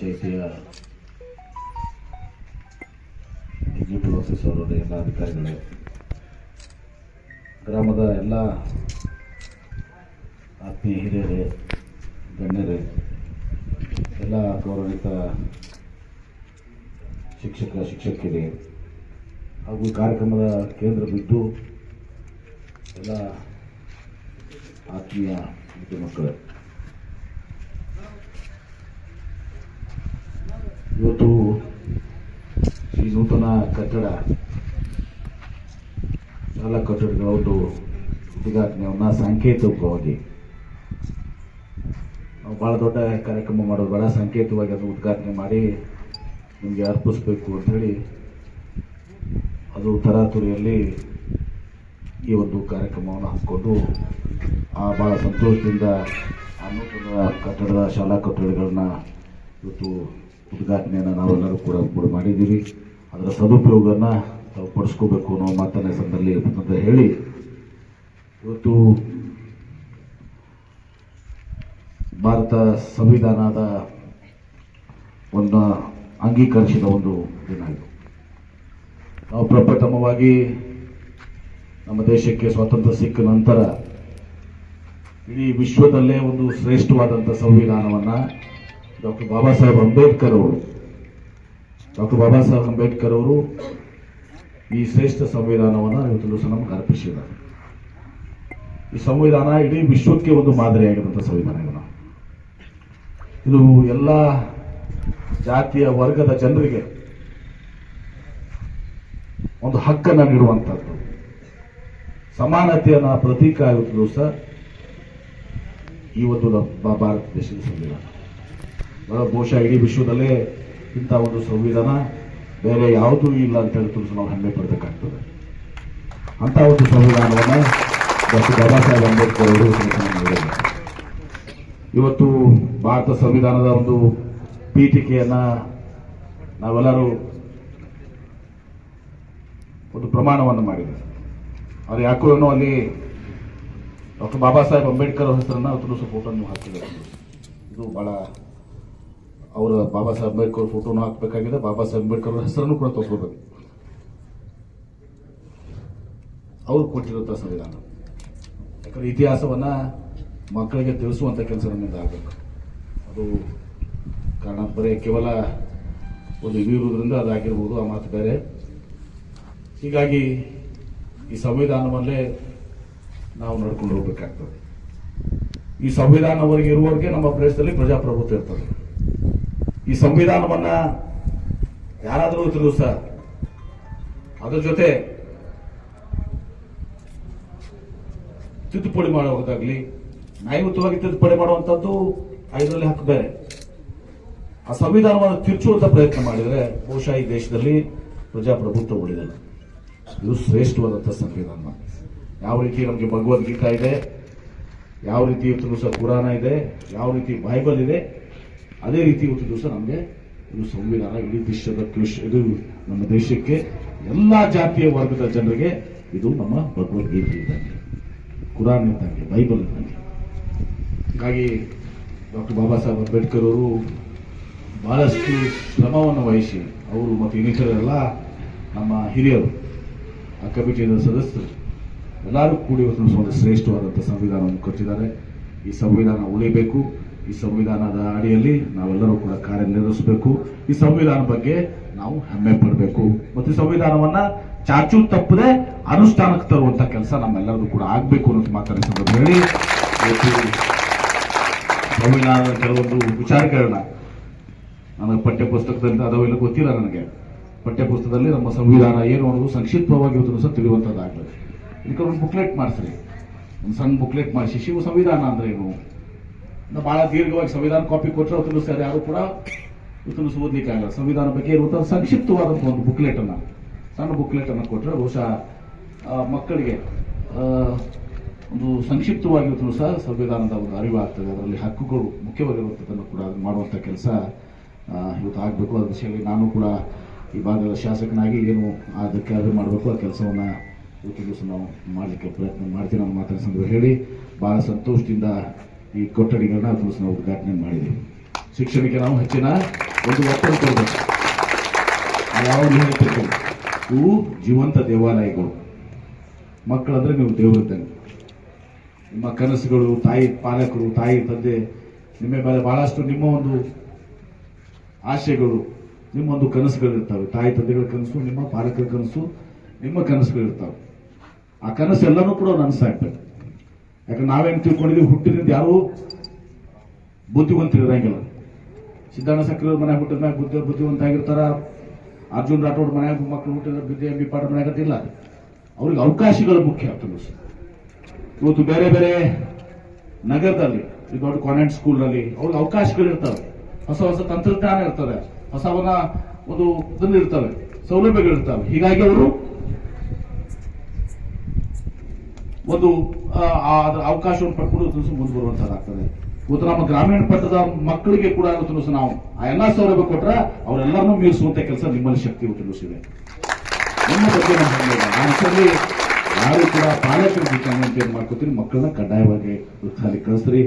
ಪಂಚಾಯಿತಿಯ executive officer ಅವರು ಎಲ್ಲ ಅಧಿಕಾರಿಗಳು, ಗ್ರಾಮದ ಎಲ್ಲ ಆತ್ಮೀಯ ಹಿರಿಯರೇ, ಗಣ್ಯರೇ, ಎಲ್ಲ ಗೌರವಿತ ಶಿಕ್ಷಕ ಶಿಕ್ಷಕಿಯರೇ ಹಾಗೂ ಕಾರ್ಯಕ್ರಮದ ಕೇಂದ್ರ ಬಿದ್ದು ಎಲ್ಲ ಆತ್ಮೀಯ ಮಕ್ಕಳು ಮಕ್ಕಳೇ ಇವತ್ತು ಈ ನೂತನ ಕಟ್ಟಡ, ಶಾಲಾ ಕಟ್ಟಡಗಳ ಒಂದು ಉದ್ಘಾಟನೆಯನ್ನು ಸಾಂಕೇತಿಕವಾಗಿ, ನಾವು ಭಾಳ ದೊಡ್ಡ ಕಾರ್ಯಕ್ರಮ ಮಾಡೋದು ಬೇಡ ಸಾಂಕೇತಿಕವಾಗಿ ಅದನ್ನು ಉದ್ಘಾಟನೆ ಮಾಡಿ ನಿಮಗೆ ಅರ್ಪಿಸ್ಬೇಕು ಅಂಥೇಳಿ ಅದು ತರಾತುರಿಯಲ್ಲಿ ಈ ಒಂದು ಕಾರ್ಯಕ್ರಮವನ್ನು ಹಾಕ್ಕೊಂಡು ಆ ಭಾಳ ಸಂತೋಷದಿಂದ ಆ ನೂತನ ಕಟ್ಟಡದ, ಶಾಲಾ ಕಟ್ಟಡಗಳನ್ನ ಇವತ್ತು ಉದ್ಘಾಟನೆಯನ್ನು ನಾವೆಲ್ಲರೂ ಕೂಡ ಕೂಡ ಮಾಡಿದ್ದೀವಿ ಅದರ ಸದುಪಯೋಗನ ತಾವು ಪಡಿಸ್ಕೋಬೇಕು ಅನ್ನೋ ಮಾತನ್ನ ಸಂದರ್ಭದಲ್ಲಿ ಅಂತ ಹೇಳಿ, ಇವತ್ತು ಭಾರತ ಸಂವಿಧಾನದ ಒಂದು ಅಂಗೀಕರಿಸಿದ ಒಂದು ದಿನ ಇದು. ನಾವು ಪ್ರಪ್ರಥಮವಾಗಿ ನಮ್ಮ ದೇಶಕ್ಕೆ ಸ್ವಾತಂತ್ರ್ಯ ಸಿಕ್ಕ ನಂತರ ಇಡೀ ವಿಶ್ವದಲ್ಲೇ ಒಂದು ಶ್ರೇಷ್ಠವಾದಂಥ ಸಂವಿಧಾನವನ್ನು ಡಾಕ್ಟರ್ ಬಾಬಾ ಸಾಹೇಬ್ ಅಂಬೇಡ್ಕರ್ ಅವರು. ಡಾಕ್ಟರ್ ಬಾಬಾ ಸಾಹೇಬ್ ಅಂಬೇಡ್ಕರ್ ಅವರು ಈ ಶ್ರೇಷ್ಠ ಸಂವಿಧಾನವನ್ನು ಇವತ್ತು ನಮ್ಗೆ ಅರ್ಪಿಸಿದ್ದಾರೆ. ಈ ಸಂವಿಧಾನ ಇಡೀ ವಿಶ್ವಕ್ಕೆ ಒಂದು ಮಾದರಿಯಾಗಿರುವಂಥ ಸಂವಿಧಾನ ಇದು. ಇದು ಎಲ್ಲ ಜಾತಿಯ ವರ್ಗದ ಜನರಿಗೆ ಒಂದು ಹಕ್ಕನ್ನು ನೀಡುವಂಥದ್ದು ಸಮಾನತೆಯನ್ನ ಪ್ರತೀಕ ಆಗುತ್ತಲೂ ಸಹ ಈ ಒಂದು ಭಾರತ ದೇಶದ ಸಂವಿಧಾನ. ಬಹುಶಃ ಇಡೀ ವಿಶ್ವದಲ್ಲೇ ಇಂಥ ಒಂದು ಸಂವಿಧಾನ ಬೇರೆ ಯಾವುದೂ ಇಲ್ಲ ಅಂತ ಹೇಳಿ ನಾವು ಹೆಮ್ಮೆ ಪಡಬೇಕಾಗ್ತದೆ. ಅಂತ ಒಂದು ಸಂವಿಧಾನವನ್ನು ಡಾಕ್ಟರ್ ಬಾಬಾ ಸಾಹೇಬ್ ಅಂಬೇಡ್ಕರ್ ಅವರು ಇವತ್ತು ಭಾರತ ಸಂವಿಧಾನದ ಒಂದು ಪೀಠಿಕೆಯನ್ನು ನಾವೆಲ್ಲರೂ ಒಂದು ಪ್ರಮಾಣವನ್ನು ಮಾಡಿದೆ. ಅವ್ರು ಯಾಕೋ ಏನೋ ಅಲ್ಲಿ ಡಾಕ್ಟರ್ ಬಾಬಾ ಸಾಹೇಬ್ ಅಂಬೇಡ್ಕರ್ ಹೆಸರನ್ನು ಅವತ್ತು ಫೋಟೋನು ಹಾಕಿದ್ದಾರೆ. ಇದು ಬಹಳ ಅವರ ಬಾಬಾ ಸಾಹೇಬ್ ಅಂಬೇಡ್ಕರ್ ಫೋಟೋನು ಹಾಕಬೇಕಾಗಿದೆ, ಬಾಬಾ ಸಾಹೇಬ್ ಅಂಬೇಡ್ಕರ್ ಅವರ ಹೆಸರನ್ನು ಕೂಡ ತಗೋಬೇಕು ಅವ್ರು ಕೊಟ್ಟಿರುವಂಥ ಸಂವಿಧಾನ. ಯಾಕಂದ್ರೆ ಇತಿಹಾಸವನ್ನ ಮಕ್ಕಳಿಗೆ ತಿಳಿಸುವಂಥ ಕೆಲಸ ನಮ್ಮಿಂದ ಆಗಬೇಕು. ಅದು ಕಾರಣ ಬರೀ ಕೇವಲ ಒಂದು ಇದು ಇರುವುದರಿಂದ ಅದಾಗಿರ್ಬೋದು ಆ ಮಾತು ಬೇರೆ. ಹೀಗಾಗಿ ಈ ಸಂವಿಧಾನವಲ್ಲೇ ನಾವು ನಡ್ಕೊಂಡು ಹೋಗ್ಬೇಕಾಗ್ತದೆ. ಈ ಸಂವಿಧಾನವರೆಗೆ ಇರುವವರೆಗೆ ನಮ್ಮ ಪ್ರದೇಶದಲ್ಲಿ ಪ್ರಜಾಪ್ರಭುತ್ವ ಇರ್ತದೆ. ಈ ಸಂವಿಧಾನವನ್ನ ಯಾರಾದರೂ ತಿಳಿದು ಅದರ ಜೊತೆ ತಿದ್ದುಪಡಿ ಮಾಡುವುದಾಗ್ಲಿ, ನ್ಯಾಯಯುತವಾಗಿ ತಿದ್ದುಪಡಿ ಮಾಡುವಂಥದ್ದು ಐದರಲ್ಲಿ ಹಕ್ಕು ಬೇರೆ ಆ ಸಂವಿಧಾನವನ್ನು ತಿರುಚುವಂತ ಪ್ರಯತ್ನ ಮಾಡಿದರೆ ಬಹುಶಃ ಈ ದೇಶದಲ್ಲಿ ಪ್ರಜಾಪ್ರಭುತ್ವ ಉಳಿದಿಲ್ಲ. ಇದು ಶ್ರೇಷ್ಠವಾದಂಥ ಸಂವಿಧಾನ. ಯಾವ ರೀತಿ ನಮಗೆ ಭಗವದ್ಗೀತಾ ಇದೆ, ಯಾವ ರೀತಿ ಇವತ್ತು ಕುರಾನ ಇದೆ, ಯಾವ ರೀತಿ ಬೈಬಲ್ ಇದೆ ಅದೇ ರೀತಿ ಇವತ್ತು ದಿವಸ ನಮಗೆ ಒಂದು ಸಂವಿಧಾನ, ಇಡೀ ದೇಶದ ಕೃಷಿ, ಇದು ನಮ್ಮ ದೇಶಕ್ಕೆ ಎಲ್ಲ ಜಾತಿಯ ವರ್ಗದ ಜನರಿಗೆ ಇದು ನಮ್ಮ ಭಗವದ್ಗೀತೆ ಇದ್ದಂಗೆ, ಕುರಾನ್ ಇದ್ದಂಗೆ, ಬೈಬಲ್ ಇದ್ದಂಗೆ. ಹಾಗಾಗಿ ಡಾಕ್ಟರ್ ಬಾಬಾ ಸಾಹೇಬ್ ಅಂಬೇಡ್ಕರ್ ಅವರು ಬಹಳಷ್ಟು ಶ್ರಮವನ್ನು ವಹಿಸಿ, ಅವರು ಮತ್ತು ಇನ್ನಿತರೆಲ್ಲ ನಮ್ಮ ಹಿರಿಯರು ಆ ಕಮಿಟಿಯ ಸದಸ್ಯರು, ಎಲ್ಲರೂ ಕೂಡಿ ಒಂದು ಶ್ರೇಷ್ಠವಾದಂಥ ಸಂವಿಧಾನವನ್ನು ಕೊಟ್ಟಿದ್ದಾರೆ. ಈ ಸಂವಿಧಾನ ಉಳಿಬೇಕು. ಈ ಸಂವಿಧಾನದ ಅಡಿಯಲ್ಲಿ ನಾವೆಲ್ಲರೂ ಕೂಡ ಕಾರ್ಯನಿರ್ವಹಿಸಬೇಕು. ಈ ಸಂವಿಧಾನ ಬಗ್ಗೆ ನಾವು ಹೆಮ್ಮೆ ಪಡಬೇಕು. ಮತ್ತು ಸಂವಿಧಾನವನ್ನ ಚಾಚು ತಪ್ಪದೆ ಅನುಷ್ಠಾನಕ್ಕೆ ತರುವಂತ ಕೆಲಸ ನಮ್ಮೆಲ್ಲರದು ಕೂಡ ಆಗಬೇಕು ಅನ್ನೋದು ಮಾತಾಡಿದ ಸಂದರ್ಭದಲ್ಲಿ ಹೇಳಿ. ಸಂವಿಧಾನದ ಕೆಲವೊಂದು ವಿಚಾರಗಳನ್ನ ನನಗೆ ಪಠ್ಯ ಅದಾವ ಇಲ್ಲ ಗೊತ್ತಿಲ್ಲ ನನಗೆ. ಪಠ್ಯ ಪುಸ್ತಕದಲ್ಲಿ ನಮ್ಮ ಸಂವಿಧಾನ ಏನು ಅನ್ನೋದು ಸಂಕ್ಷಿಪ್ತವಾಗಿ ಇವತ್ತು ಸಹ ತಿಳಿಯುವಂಥದ್ದಾಗಲಿ ಇದಕ್ಕೆ ಒಂದು ಬುಕ್ಲೆಟ್ ಮಾಡಿಸ್ರಿ. ಒಂದು ಸಣ್ಣ ಬುಕ್ಲೆಟ್ ಮಾಡಿಸಿ. ಶಿವ ಸಂವಿಧಾನ ಅಂದ್ರೆ ಏನು? ಬಹಳ ದೀರ್ಘವಾಗಿ ಸಂವಿಧಾನ ಕಾಪಿ ಕೊಟ್ಟರೆ ಅವತ್ತು ಸರ್ ಯಾರು ಕೂಡ ಇವತ್ತು ಓದ್ಲಿಕ್ಕೆ ಆಗಲ್ಲ. ಸಂವಿಧಾನ ಬಗ್ಗೆ ಇರುವಂತಹ ಸಂಕ್ಷಿಪ್ತವಾದಂಥ ಒಂದು ಬುಕ್ಲೆಟ್ ಅನ್ನ, ಸಣ್ಣ ಬುಕ್ಲೆಟ್ ಅನ್ನ ಕೊಟ್ಟರೆ ಬಹುಶಃ ಮಕ್ಕಳಿಗೆ ಒಂದು ಸಂಕ್ಷಿಪ್ತವಾಗಿ ಇವತ್ತು ಸಹ ಸಂವಿಧಾನದ ಒಂದು ಅರಿವಾಗ್ತದೆ. ಅದರಲ್ಲಿ ಹಕ್ಕುಗಳು ಮುಖ್ಯವಾಗಿರುವಂಥದ್ದನ್ನು ಕೂಡ ಅದು ಮಾಡುವಂಥ ಕೆಲಸ ಇವತ್ತು ಆಗಬೇಕು. ಅದ್ರ ವಿಷಯದಲ್ಲಿ ನಾನು ಕೂಡ ಈ ಭಾಗದ ಶಾಸಕನಾಗಿ ಏನು ಅದಕ್ಕೆ ಅದು ಮಾಡಬೇಕು, ಆ ಕೆಲಸವನ್ನು ಇವತ್ತು ದಿವಸ ನಾವು ಮಾಡಲಿಕ್ಕೆ ಪ್ರಯತ್ನ ಮಾಡ್ತೀನಿ ಅನ್ನೋ ಮಾತಿನ ಸಂದರ್ಭ ಹೇಳಿ ಭಾಳ ಸಂತೋಷದಿಂದ ಈ ಕೊಠಡಿಗಳನ್ನ ಅಥವಾ ನಾವು ಉದ್ಘಾಟನೆ ಮಾಡಿದ್ದೀವಿ ಶಿಕ್ಷಣಕ್ಕೆ ನಾವು ಹೆಚ್ಚಿನ ಒಂದು ಒತ್ತಡ ಕೊಡಬೇಕು. ಹೇಳ್ತಿರ್ತೀವಿ ಇವು ಜೀವಂತ ದೇವಾಲಯಗಳು. ಮಕ್ಕಳಂದ್ರೆ ನೀವು ದೇವರಿದ್ದಂಗೆ ನಿಮ್ಮ ಕನಸುಗಳು, ತಾಯಿ, ಪಾಲಕರು, ತಾಯಿ, ತಂದೆ, ನಿಮ್ಮ ಮೇಲೆ ಬಹಳಷ್ಟು ನಿಮ್ಮ ಒಂದು ಆಶೆಗಳು ನಿಮ್ಮ ಒಂದು ಕನಸುಗಳು ಇರ್ತವೆ. ತಾಯಿ, ತಂದೆಗಳ ಕನಸು, ನಿಮ್ಮ ಪಾಲಕರ ಕನಸು, ನಿಮ್ಮ ಕನಸುಗಳು ಇರ್ತವೆ. ಆ ಕನಸು ಎಲ್ಲನೂ ಕೂಡ ನನಸಾಗ್ಬೇಕು. ಯಾಕಂದ್ರೆ ನಾವೇನು ತಿಳ್ಕೊಂಡಿದ್ವಿ ಹುಟ್ಟಿನಿಂದ ಯಾರು ಬುದ್ಧಿವಂತರು ಇರಂಗಿಲ್ಲ. ಸಿದ್ದಣ್ಣ ಸಕ್ರೆ ಮನ್ಯಾಗ ಹುಟ್ಟಿದ ಮ್ಯಾಗ ಬುದ್ಧಿ ಬುದ್ಧಿವಂತ ಆಗಿರ್ತಾರ ಅರ್ಜುನ್ ರಾಠೋಡ್ ಮನ್ಯಾಗ ಮಕ್ಕಳು ಹುಟ್ಟಿದ ಬುದ್ಧಿ ಎಂ ಬಿ ಪಾಠ ಮನ್ಯಾಗ ಇಲ್ಲ ಅವ್ರಿಗೆ ಅವಕಾಶಗಳು ಮುಖ್ಯ ಆಗ್ತದೆ ಇವತ್ತು ಬೇರೆ ಬೇರೆ ನಗರದಲ್ಲಿ ದೊಡ್ಡ ಕಾನ್ವೆಂಟ್ ಸ್ಕೂಲ್ನಲ್ಲಿ ಅವ್ರಿಗೆ ಅವಕಾಶಗಳು ಇರ್ತವೆ. ಹೊಸ ಹೊಸ ತಂತ್ರಜ್ಞಾನ ಇರ್ತದೆ ಹೊಸ ಒಂದು ಇದನ್ನ ಇರ್ತವೆ, ಸೌಲಭ್ಯಗಳು ಇರ್ತವೆ. ಹೀಗಾಗಿ ಅವರು ಒಂದು ಅವಕಾಶವನ್ನು ಪಡ್ಕೊಂಡು ಇವತ್ತು ಮುಂದೆ ಬರುವಂತದ್ದಾಗ್ತದೆ. ಇವತ್ತು ನಮ್ಮ ಗ್ರಾಮೀಣ ಪಟ್ಟದ ಮಕ್ಕಳಿಗೆ ಕೂಡ ಇವತ್ತು ನಾವು ಆ ಎಲ್ಲ ಸೌಲಭ್ಯ ಕೊಟ್ರೆ ಅವರೆಲ್ಲರನ್ನೂ ಮೀರಿಸುವಂತ ಕೆಲಸ ನಿಮ್ಮಲ್ಲಿ ಶಕ್ತಿ ಇವತ್ತು ನಿಮ್ಮ ಬಗ್ಗೆ ನಾನು ಯಾರು ಕೂಡ ಪಾಲಕರ ಅಂತ ಏನ್ ಮಾಡ್ಕೋತೀರಿ? ಮಕ್ಕಳನ್ನ ಕಡ್ಡಾಯವಾಗಿ ಅಲ್ಲಿ ಕಳಿಸ್ರಿ.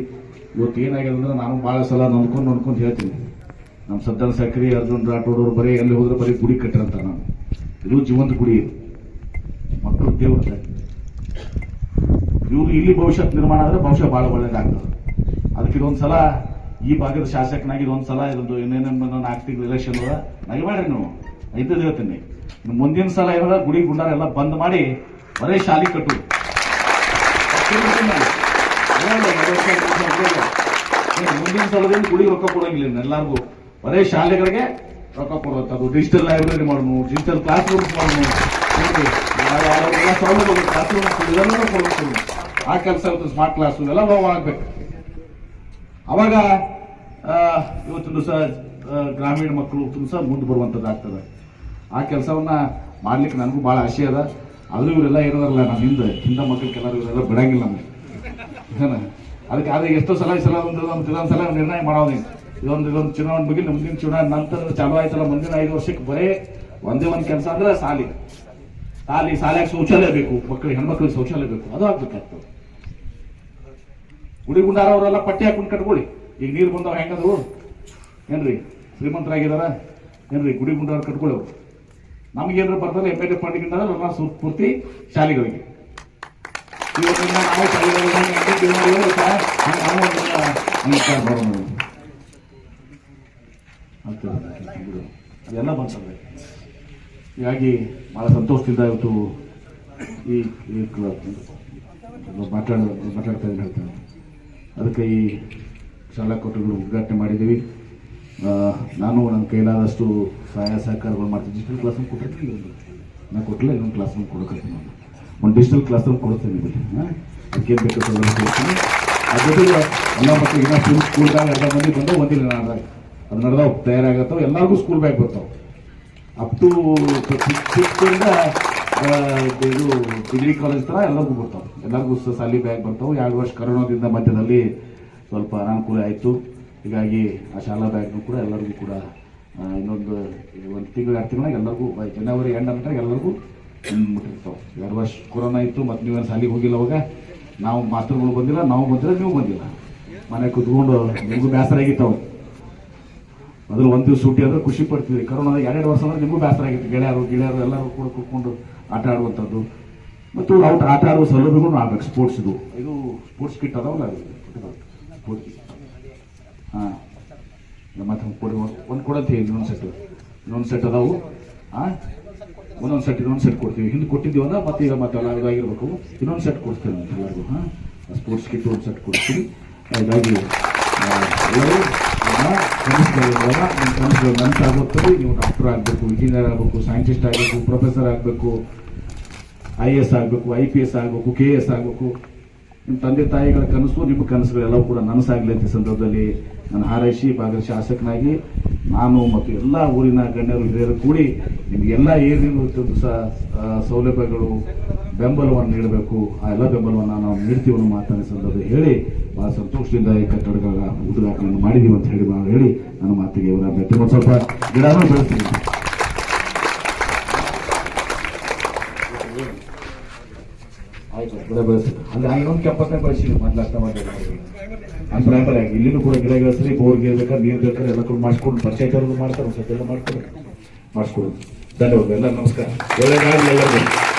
ಇವತ್ತು ಏನಾಗಿದೆ ಅಂದ್ರೆ ನಾನು ಬಹಳ ಸಲ ನೊಂದ್ಕೊಂಡು ನೋಡ್ಕೊಂಡು ಹೇಳ್ತೀನಿ. ನಮ್ಮ ಸದ್ದನ ಸಕ್ರಿ, ಅರ್ಜುನ್ ರಾಠೋಡ್ ಅವರು ಬರೀ ಎಲ್ಲಿ ಹೋದ್ರೆ ಬರೀ ಗುಡಿ ಕಟ್ಟಿರಂತ ನಾನು. ಇದು ಜೀವಂತ ಗುಡಿ. ಮಕ್ಕಳು ದೇವತೆ ಇವ್ರು ಇಲ್ಲಿ ಭವಿಷ್ಯ ನಿರ್ಮಾಣ ಆದ್ರೆ ಭವಿಷ್ಯ ಬಹಳ ಒಳ್ಳೇದಾಗ್ತದೆ ಅದಕ್ಕೆ ಇದೊಂದ್ಸಲ ಈ ಭಾಗದ ಶಾಸಕನಾಗಿ ಇದೊಂದ್ಸಲ ಇದೊಂದು ಇನ್ನೇನು ನಾಲ್ಕು ತಿಂಗಳು ಎಲೆಕ್ಷನ್ ಅದ, ನಗಬೇಡ್ರಿ ನೀವು. ಐದು ಹೇಳ್ತೀನಿ. ಮುಂದಿನ ಸಲ ಏನಾರ ಗುಡಿ ಗುಂಡಾರ ಎಲ್ಲ ಬಂದ್ ಮಾಡಿ ಬರೇ ಶಾಲಿ ಕಟ್ಟು. ಮುಂದಿನ ಸಲದಿಂದ ಗುಡಿ ರೊಕ್ಕ ಕೊಡಂಗಿಲ್ಲ ಎಲ್ಲಾರ್ಗು. ಬರೇ ಶಾಲೆಗಳಿಗೆ ರೊಕ್ಕ ಕೊಡುವಂಥದ್ದು. ಡಿಜಿಟಲ್ ಲೈಬ್ರರಿ ಮಾಡೋಣ ಡಿಜಿಟಲ್ ಕ್ಲಾಸ್ ರೂಮ್ಸ್ ಮಾಡೋಣ ಕ್ಲಾಸ್ ರೂಮ್ಸ್ ಇದೆಲ್ಲನೂ ಕೊಡಬೇಕು ಆ ಕೆಲಸ ಇವತ್ತು ಸ್ಮಾರ್ಟ್ ಕ್ಲಾಸ್ ಎಲ್ಲ ಆಗ್ಬೇಕು. ಅವಾಗ ಇವತ್ತು ದಿವಸ ಗ್ರಾಮೀಣ ಮಕ್ಕಳು ಸಹ ಮುಂದೆ ಬರುವಂಥದ್ದಾಗ್ತದೆ ಆ ಕೆಲಸವನ್ನ ಮಾಡ್ಲಿಕ್ಕೆ ನನಗೂ ಭಾಳ ಆಸೆ ಅದ. ಆದ್ರೂ ಇವರೆಲ್ಲ ಇರೋದಲ್ಲ ನಮ್ಮ ಹಿಂದೆ ಹಿಂದೆ ಕೆಲವರು ಇವರೆಲ್ಲ ಬಿಡಂಗಿಲ್ಲ ನಮಗೆ? ಅದಕ್ಕೆ ಆದ್ರೆ ಎಷ್ಟೋ ಸಲ ಈ ಸಲ ಒಂದು ಒಂದು ಸಲ ನಿರ್ಣಯ ಮಾಡೋದಿಲ್ಲ ಇದೊಂದು ಇದೊಂದು ಚುನಾವಣೆ ಬಗ್ಗೆ ಮುಂದಿನ ಚುನಾವಣೆ ನಂತರ ಚಾಲು ಆಯ್ತಲ್ಲ, ಮುಂದಿನ ಐದು ವರ್ಷಕ್ಕೆ ಬರೇ ಒಂದೇ ಒಂದು ಕೆಲಸ ಅಂದ್ರೆ ಸಾಲಿ. ಸಾಲಿ ಶಾಲೆಗೆ ಶೌಚಾಲಯ ಬೇಕು, ಮಕ್ಕಳಿಗೆ, ಹೆಣ್ಮಕ್ಳಿಗೆ ಶೌಚಾಲಯ ಬೇಕು, ಅದು ಆಗ್ಬೇಕಾಗ್ತದೆ. ಗುಡಿ ಗುಂಡಾರ ಅವರೆಲ್ಲ ಪಟ್ಟಿ ಹಾಕೊಂಡು ಕಟ್ಕೊಳ್ಳಿ. ಈಗ ನೀರು ಬಂದವ ಹೆಂಗದ್ರು ಏನ್ರಿ? ಶ್ರೀಮಂತರಾಗಿದಾರ? ಏನ್ರಿ? ಗುಡಿ ಗುಂಡಾರ ಕಟ್ಕೊಳ್ಳಿ ನಮ್ಗೆ ನಮಗೇನಾದ್ರು ಬರ್ತಾರೆ ಎಂ ಎಲ್ ಎ ಎಲ್ಲ ಸು- ಪೂರ್ತಿ ಶಾಲೆಗಳಿಗೆ. ಇವತ್ತಿಂದ ನಾವು. ಅದೆಲ್ಲ ಬಂತಂದ್ರೆ. ಹೀಗಾಗಿ ಬಹಳ ಸಂತೋಷದಿಂದ ಇವತ್ತು ಈ ಮಾತಾಡ ಮಾತಾಡ್ತಾ ಹೇಳ್ತೇನೆ ಅದಕ್ಕೆ ಈ ಶಾಲಾ ಕೊಠಡಿಗಳು ಉದ್ಘಾಟನೆ ಮಾಡಿದ್ದೀವಿ. ನಾನು ನನ್ನ ಕೈಲಾದಷ್ಟು ಸಹಾಯ ಸಹಕಾರಗಳು ಮಾಡ್ತೀನಿ. ಡಿಜಿಟಲ್ ಕ್ಲಾಸ್ ರೂಮ್ ಕೊಟ್ಟಿರ್ತೀನಿ ನಾನು ಕೊಟ್ಟಲ್ಲ ಇನ್ನೊಂದು ಕ್ಲಾಸ್ ರೂಮ್ ಕೊಡೋಕತ್ತೀನಿ ಒಂದು ಡಿಜಿಟಲ್ ಕ್ಲಾಸ್ ರೂಮ್ ಕೊಡ್ತೀನಿ ಇಲ್ಲಿ ಅದಕ್ಕೆ ಬೇಕು ಸೌಲಭ್ಯ ಕೊಡ್ತೀನಿ ಅದ್ರ ಜೊತೆಗೆ ಎಲ್ಲ ಮಕ್ಕಳು ಇನ್ನೂ ಫುಲ್ ಸ್ಕೂಲ್ ಬ್ಯಾಗ್ ಅರ್ಧ ಮಂದಿ ಬಂದು ಒಂದಿಲ್ಲ ನಾಡ್ದಾಗ ಅದು ನಡೆದಾವ್ ತಯಾರಾಗತ್ತೋ ಎಲ್ಲರಿಗೂ ಸ್ಕೂಲ್ ಬ್ಯಾಗ್ ಬರ್ತಾವೆ. ಅಪ್ ಟು ಸಿಕ್ಸ್ತಿಂದ ಇದು ಡಿಗ್ರಿ ಕಾಲೇಜ್ ತರ ಎಲ್ಲರಿಗೂ ಬರ್ತಾವೆ. ಎಲ್ಲರಿಗೂ ಸಾಲಿ ಬ್ಯಾಗ್ ಬರ್ತಾವೆ. ಎರಡು ವರ್ಷ ಕರೋನಾದಿಂದ ಮಧ್ಯದಲ್ಲಿ ಸ್ವಲ್ಪ ಅನಾನುಕೂಲ ಆಯಿತು. ಹೀಗಾಗಿ ಆ ಶಾಲಾ ಬ್ಯಾಗ್ನು ಕೂಡ ಎಲ್ಲರಿಗೂ ಕೂಡ ಇನ್ನೊಂದು ಒಂದು ತಿಂಗಳು, ಎರಡು ತಿಂಗಳಾಗ ಎಲ್ಲರಿಗೂ ಜನವರಿ ಎಂಡ್ ಅಂತ ಎಲ್ಲರಿಗೂ ಮುಟ್ಟಿರ್ತಾವೆ. ಎರಡು ವರ್ಷ ಕೊರೋನಾ ಇತ್ತು, ಮತ್ತು ನೀವೇನು ಸಾಲಿ ಹೋಗಿಲ್ಲ ಅವಾಗ? ನಾವು ಮಾಸ್ತರ್ಗಳು ಬಂದಿಲ್ಲ, ನಾವು ಬಂದಿಲ್ಲ, ನೀವು ಬಂದಿಲ್ಲ. ಮನೆ ಕುತ್ಕೊಂಡು ನಿಮಗೂ ಬೇಸರ ಆಗಿತ್ತು ಮೊದಲು ಒಂದು ದಿವಸ ಸೂಟಿ ಆದ್ರೆ ಖುಷಿ ಪಡ್ತಿದ್ವಿ ಕರೋನಾ ಎರಡು ವರ್ಷ ಅಂದ್ರೆ ನಿಮಗೂ ಬೇಸರ ಆಗಿತ್ತು. ಗೆಳೆಯರು ಗೆಳೆಯರು ಎಲ್ಲರೂ ಕೂಡ ಕೂತ್ಕೊಂಡು ಆಟ ಆಡುವಂಥದ್ದು. ಮತ್ತು ಔಟ್ ಆಟ ಆಡುವ ಸೌಲಭ್ಯಗಳು ಆಗ್ಬೇಕು. ಸ್ಪೋರ್ಟ್ಸ್ ಇದು ಸ್ಪೋರ್ಟ್ಸ್ ಕಿಟ್ ಅದಾವಲ್ಲ ಸ್ಪೋರ್ಟ್ಸ್ ಹಾಂ. ಮತ್ತೆ ಕೊಡಿ, ಒಂದು ಕೊಡಂತ ಇನ್ನೊಂದು ಸೆಟ್ ಇನ್ನೊಂದು ಸೆಟ್ ಅದಾವು. ಹಾಂ ಒಂದೊಂದು ಸೆಟ್ ಇನ್ನೊಂದು ಸೆಟ್ ಕೊಡ್ತೀವಿ. ಹಿಂದೆ ಕೊಟ್ಟಿದ್ದೀವಲ್ಲ ಮತ್ತೆ ಈಗ ಮತ್ತೆ ಎಲ್ಲ ಇದಾಗಿರ್ಬೇಕು. ಇನ್ನೊಂದು ಸೆಟ್ ಕೊಡ್ತೀವಿ ಎಲ್ಲರಿಗೂ. ಹಾಂ? ಸ್ಪೋರ್ಟ್ಸ್ ಕಿಟ್ ಒಂದು ಸೆಟ್ ಕೊಡ್ತೀವಿ. ಇದಾಗಿ. ಎಲ್ಲರೂ ನಿಮ್ಮ ಕನಸುಗಳಿರುವಾಗ ನಿಮ್ಮ ಕನಸುಗಳು ನನಸಾಗುತ್ತದೆ ನೀವು ಡಾಕ್ಟರ್ ಆಗಬೇಕು ಇಂಜಿನಿಯರ್ ಆಗಬೇಕು ಸೈಂಟಿಸ್ಟ್ ಆಗಬೇಕು ಪ್ರೊಫೆಸರ್ ಆಗಬೇಕು ಐ ಎಸ್ ಆಗಬೇಕು ಐ ಪಿ ಎಸ್ ಆಗಬೇಕು ಕೆ ಎಸ್ ಆಗಬೇಕು ನಿಮ್ಮ ತಂದೆ ತಾಯಿಗಳ ಕನಸು ನಿಮ್ಮ ಕನಸುಗಳೆಲ್ಲವೂ ಕೂಡ ನನಸಾಗಲಿ ಅಂತ ಸಂದರ್ಭದಲ್ಲಿ ನಾನು ಹಾರೈಸಿ ಭಾಗದ ಶಾಸಕನಾಗಿ ನಾನು ಮತ್ತು ಎಲ್ಲ ಊರಿನ ಗಣ್ಯರು ಹಿರಿಯರು ಕೂಡಿ ನಿಮಗೆಲ್ಲ ಏನೇನು ಸಹ ಸೌಲಭ್ಯಗಳು ಬೆಂಬಲವನ್ನು ನೀಡಬೇಕು ಆ ಎಲ್ಲ ಬೆಂಬಲವನ್ನು ನಾವು ನೀಡ್ತೀವಿ ಅನ್ನೋ ಮಾತನ್ನ ಸಂದರ್ಭದಲ್ಲಿ ಹೇಳಿ ಬಹಳ ಸಂತೋಷದಿಂದ ಈ ಕಟ್ಟಡಗಳ ಉದ್ಘಾಟನೆ ಮಾಡಿದೀವಿ ಅಂತ ಹೇಳಿ ನಾನು ಹೇಳಿ ನನ್ನ ಮಾತಿಗೆ ಇವರ ಬೆಟ್ಟ ಒಂದು ಸ್ವಲ್ಪ ಗಿಡನೂ ಬೆಳೆಸ್ತೀನಿ. ಆಯ್ತು, ಗಿಡ ಬೆಳೆಸಿ ಅಲ್ಲಿ ಇನ್ನೊಂದು ಕೆಂಪತ್ತನೇ ಬೆಳೆಸಿ ಮೊದ್ಲು ಅರ್ಥ ಮಾಡಿ ಪ್ರೈಮರಿ ಆಗಿ. ಇಲ್ಲಿನೂ ಕೂಡ ಗಿಡ ಬೆಳೆಸ್ರಿ ಬೋರ್ ಗಿರ್ ಬೇಕಾದ್ರೆ ನೀರು ಬೇಕಾದ್ರೆ ಎಲ್ಲ ಕೂಡ ಮಾಡಿಸ್ಕೊಂಡು ಪಂಚಾಯತ್ ಅವ್ರದ್ದು ಮಾಡ್ತಾರೆ ಒಂದು ಸತಿ ಎಲ್ಲ ಮಾಡ್ತಾರೆ. ಮಾಡಿಸ್ಕೊಡು ಧನ್ಯವಾದ ಎಲ್ಲ ನಮಸ್ಕಾರ. ಒಳ್ಳೆಯದಾಗಲಿ ಎಲ್ಲರಿಗೂ.